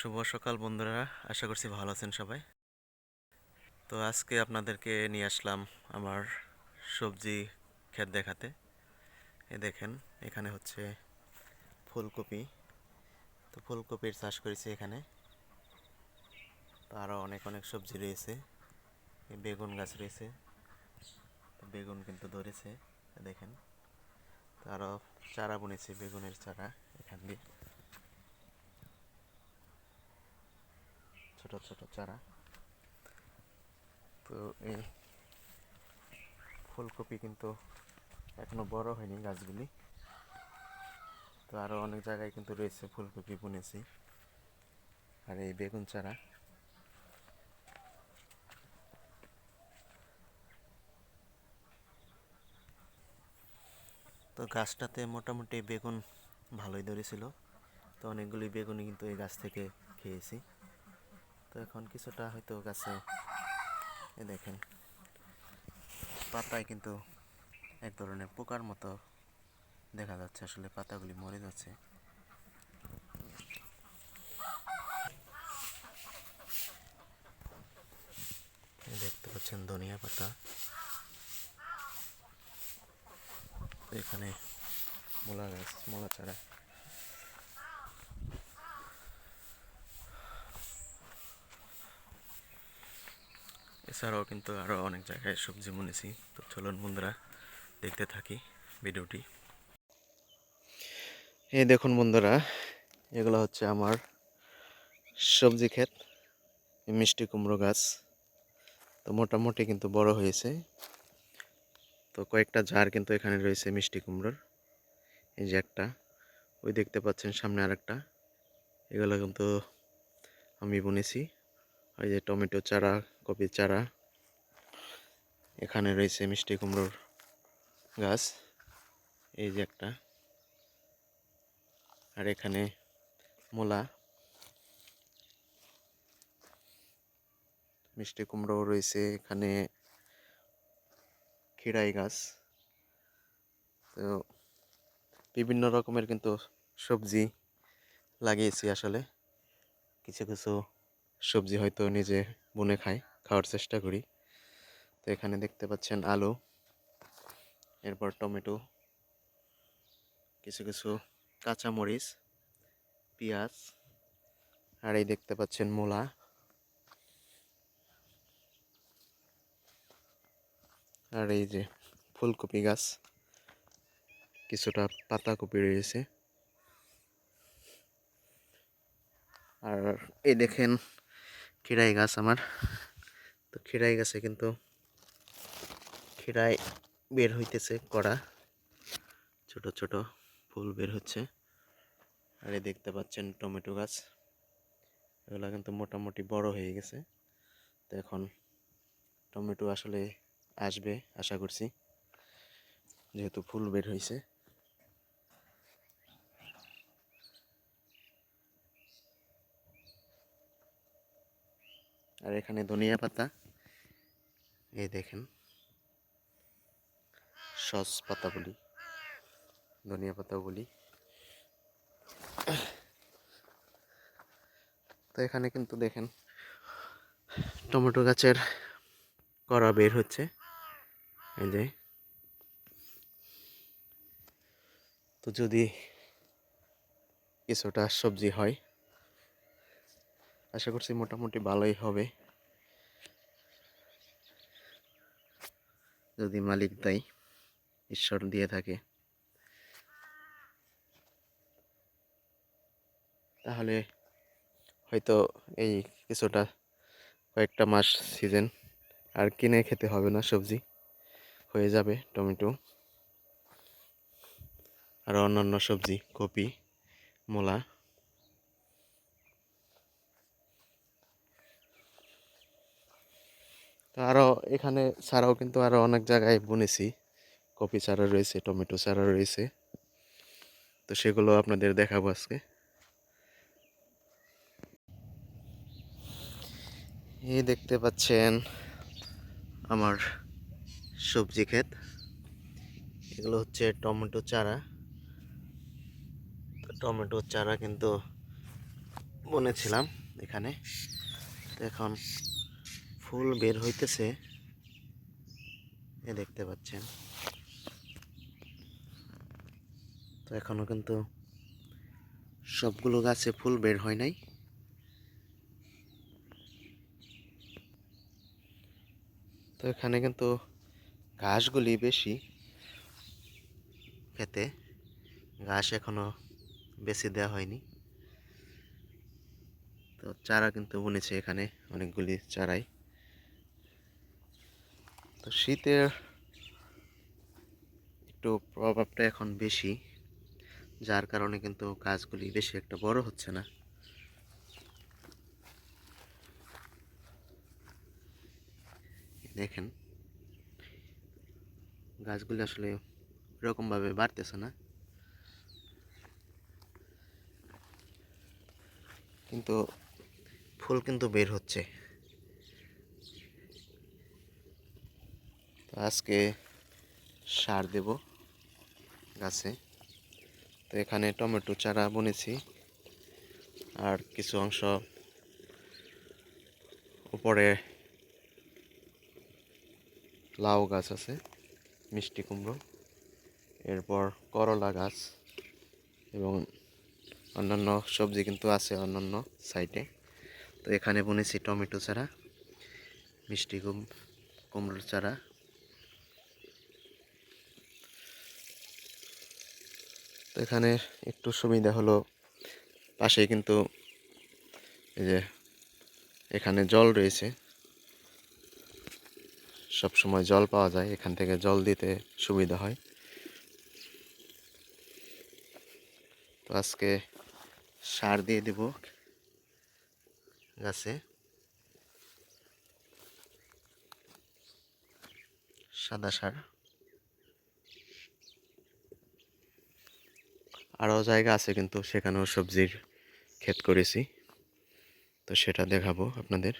শুভ সকাল বন্ধুরা, আশা করছি ভালো আছেন সবাই। তো আজকে আপনাদেরকে নিয়ে আসলাম আমার সবজি ক্ষেত দেখাতে। এ দেখেন, এখানে হচ্ছে ফুলকপি। তো ফুলকপির চাষ করেছি এখানে। তো আরও অনেক অনেক সবজি রয়েছে। বেগুন গাছ রয়েছে। বেগুন কিন্তু ধরেছে দেখেন। তো আরও চারা বুনেছি, বেগুনের চারা এখান দিয়ে। ছোট ছোট চারা। তো এই ফুলকপি কিন্তু এখনও বড় হয়নি গাছগুলি। তো আরও অনেক জায়গায় কিন্তু রয়েছে ফুলকপি বুনেছি। আর এই বেগুন চারা। তো গাছটাতে মোটামুটি বেগুন ভালোই ধরেছিল। তো অনেকগুলি বেগুনই কিন্তু এই গাছ থেকে খেয়েছি। তো এখন কিছুটা হয়তো গাছে। এ দেখেন, পাতায় কিন্তু এক ধরনের পোকার মতো দেখা যাচ্ছে, আসলে পাতাগুলি মরে যাচ্ছে। দেখতে পাচ্ছেন ধনিয়া পাতা। এখানে মূলা গাছ, মূলা চারা। এছাড়াও কিন্তু আরও অনেক জায়গায় সবজি বুনেছি। তো চলুন বন্ধুরা, দেখতে থাকি ভিডিওটি। এই দেখুন বন্ধুরা, এগুলো হচ্ছে আমার সবজি ক্ষেত মিষ্টি কুমড়ো গাছ। তো মোটামুটি কিন্তু বড় হয়েছে। তো কয়েকটা ঝাড় কিন্তু এখানে রয়েছে মিষ্টি কুমড়োর। এই যে একটা, ওই দেখতে পাচ্ছেন সামনে আরেকটা। এগুলো কিন্তু আমি বুনেছি। ওই যে টমেটো চারা কপির চারা। এখানে রয়েছে মিষ্টি কুমড়োর গাছ। এই যে একটা। আর এখানে মূলা। মিষ্টি কুমড়ো রয়েছে। এখানে খিরাই গাছ। তো বিভিন্ন রকমের কিন্তু সবজি লাগিয়েছি আসলে। কিছু কিছু সবজি হয়তো নিজে বুনে খাই, খাওয়ার চেষ্টা করি। তো এখানে দেখতে পাচ্ছেন আলু, এরপর টমেটো, কিছু কিছু কাঁচা মরিচ পেঁয়াজ, আর এই দেখতে পাচ্ছেন মূলা। আর এই যে ফুলকপি গাছ, কিছুটা পাতাকপি রয়েছে। আর এই দেখেন খিরাই গাছ আমার। তো খিরাই গাছে কিন্তু খিরাই বের হইতেছে কড়া। ছোট ছোট ফুল বের হচ্ছে। আর এই দেখতে পাচ্ছেন টমেটো গাছ। এগুলো কিন্তু মোটামুটি বড় হয়ে গেছে। তো এখন টমেটো আসলে আসবে, আশা করছি। যেহেতু ফুল বের হয়েছে আর এখানে ধনিয়া পাতা। এই দেখেন। সস পাতা বলি ধনিয়া পাতাও বলি তো এখানে কিন্তু দেখেন, টমেটো গাছের করা বের হচ্ছে। এই যে। তো যদি কিছুটা সবজি হয় আশা করছি মোটামুটি ভালোই হবে। যদি মালিক দেয় ঈশ্বর দিয়ে থাকে। তাহলে হয়তো এই কিছুটা কয়েকটা মাস সিজন আর কিনে খেতে হবে না, সবজি। হয়ে যাবে টমেটো। আর অন্যান্য সবজি, কপি, মূলা। তো আরও এখানে ছাড়াও কিন্তু আরও অনেক জায়গায় বুনেছি। কপি চারা রয়েছে, টমেটো চারা রয়েছে। তো সেগুলো আপনাদের দেখাবো আজকে। এই দেখতে পাচ্ছেন আমার সবজি ক্ষেত। এগুলো হচ্ছে টমেটো চারা। টমেটো চারা কিন্তু বনেছিলাম এখানে। এখন ফুল বের হইতেছে। এ দেখতে পাচ্ছেন। তো এখনও কিন্তু সবগুলো গাছে ফুল বের হয় নাই। তো এখানে কিন্তু ঘাসগুলি বেশি খেতে। ঘাস এখনও বেশি দেওয়া হয়নি। তো চারা কিন্তু বুনেছে এখানে অনেকগুলি চারাই। তো শীতের একটু প্রভাবটা এখন বেশি, যার কারণে কিন্তু গাছগুলি বেশি একটা বড় হচ্ছে না। দেখেন, গাছগুলি আসলে এরকমভাবে বাড়তেছে না। কিন্তু ফুল কিন্তু বের হচ্ছে। আজকে সার দেব গাছে। তো এখানে টমেটো, চারা বুনেছি। আর কিছু অংশ উপরে লাউ গাছ আছে, মিষ্টি কুমড়ো। এরপর করলা গাছ এবং অন্যান্য সবজি কিন্তু আছে অন্যান্য সাইডে তো এখানে বুনেছি টমেটো চারা, মিষ্টি কুম, কুমড়োর চারা। এখানে একটু সুবিধা হলো পাশে কিন্তু এই যে এখানে জল রয়েছে। সব সময় জল পাওয়া যায়, এখান থেকে জল দিতে সুবিধা হয়। তো আজকে সার দিয়ে দেব গাছে। সাদা সার। আরও জায়গা আছে কিন্তু সেখানেও সবজির ক্ষেত করেছি। তো সেটা দেখাবো আপনাদের।